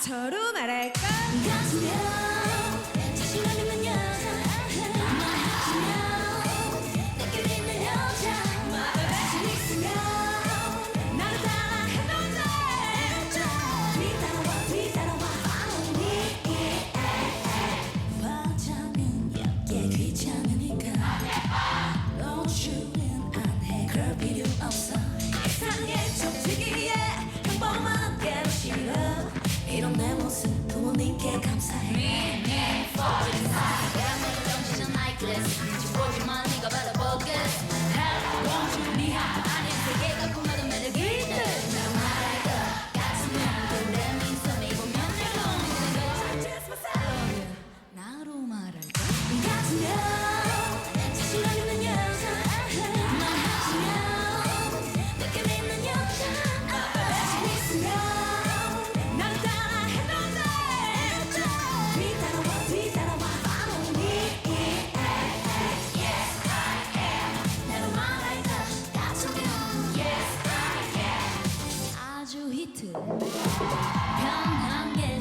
나처럼 말할까? 가슴면 자신감 있는 endless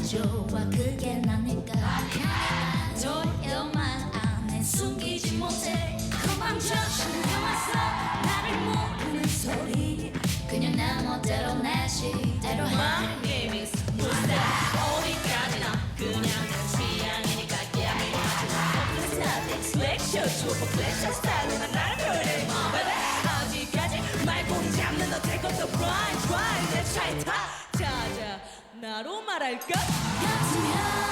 좋아 그게 나니까 도요만 안에 숨기지 못해 도망쳐 신경왔어 나를 모르는 소리 그냥 나 멋대로 내 시대로 My name is Musa 어디까지나 그냥 내 취향이니까 Yeah, I mean, I do nothing Flex your trouble, flex your style 난 나를 표현해 But 어디까지 말 공지 않는 너 take off the grind, grind 내 차에 타 나로 말할까? 같이 하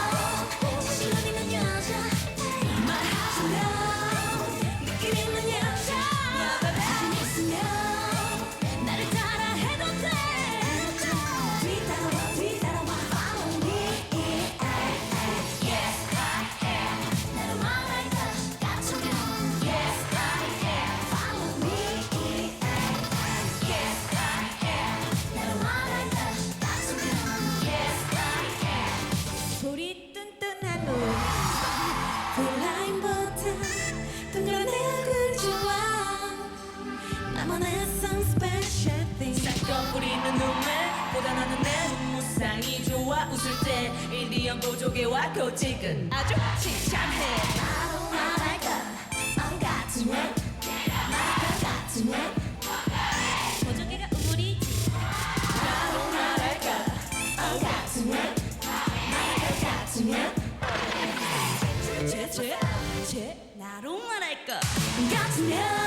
우리는 눈물보다 나는 내 눈무상이 좋아 웃을 때 인디언 보조개와 고직은 아주 칭찬해. 나도 말할 것안 같은 애 말할 것 같은 애 보조개가 우물이지 나도 말할 것안 같은 애 말할 것 같은 애 제제 제 나로 말할 것 같은 애